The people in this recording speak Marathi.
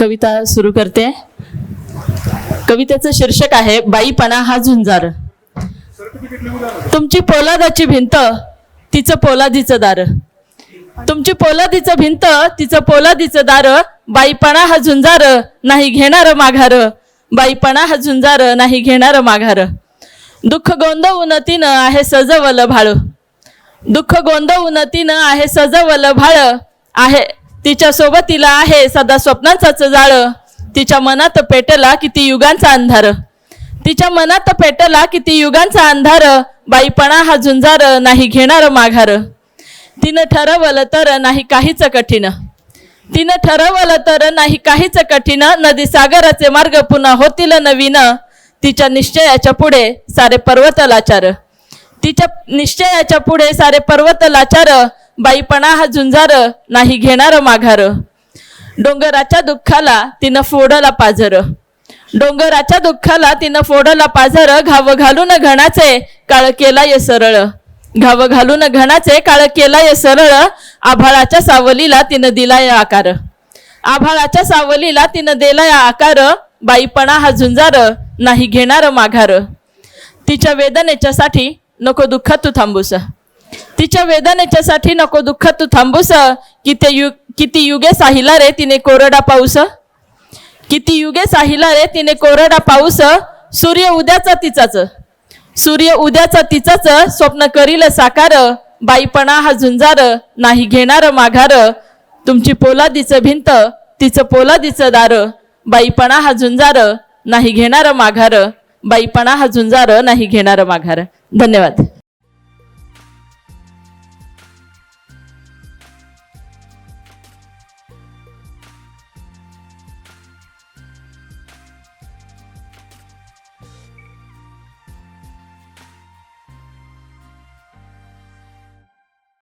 कविता सुरू करते. कवितेचं शीर्षक आहे बाईपणा हा झुंजार. तुमची पोलादाची भिंत तिचं पोलादीचं दार. तुमची पोलादीचं भिंत तिचं पोलादीचं दार बाईपणा हा झुंजार नाही घेणार माघार. बाईपणा हा झुंजार नाही घेणार माघार. दुःख गोंधवून तिनं आहे सजवलं भाळ. दुःख गोंधवून तिनं आहे सजवलं भाळ आहे तिच्या सोबतीला आहे सदा स्वप्नांचाच जाळ. तिच्या मनात पेटला किती युगांचा अंधार. तिच्या मनात पेटला किती युगांचा अंधार. बाईपणा हा झुंजार नाही घेणार माघार. तिनं ठरवलं तर नाही काहीच कठीण. तिनं ठरवलं तर नाही काहीच कठीण. नदी सागराचे मार्ग पुन्हा होतील नवीन. तिच्या निश्चयाच्या पुढे सारे पर्वत लाचार तिच्या निश्चयाच्या पुढे सारे पर्वत लाचार बाईपणा हा झुंजार नाही घेणार माघार. डोंगराच्या दुःखाला तिनं फोडला पाझर डोंगराच्या दुःखाला तिनं फोडला पाझर घाव घालून घणाचे काळ केलाय सरळ. घाव घालून घणाचे काळ केलाय सरळ. आभाळाच्या सावलीला तिनं दिलाय आकार. आभाळाच्या सावलीला तिनं दिलाय आकार. बाईपणा हा झुंजार नाही घेणार माघार. तिच्या वेदनेच्यासाठी नको दुःखात तू थांबूस. तिच्या वेदनेच्यासाठी नको दुःख तू थांबूस किती यु किती युगे साहिला रे तिने कोरडा पाऊस? किती युगे साहिला रे तिने कोरडा पाऊस? सूर्य उद्याचा तिचाच. सूर्य उद्याचा तिचाच. स्वप्न करील साकार. बाईपणा हा झुंजार. नाही घेणार माघार. तुमची पोलादीचं भिंत तिचं पोलादीचं दार. बाईपणा हा झुंजार. नाही घेणार माघार. बाईपणा हा झुंजार. नाही घेणार माघार. धन्यवाद.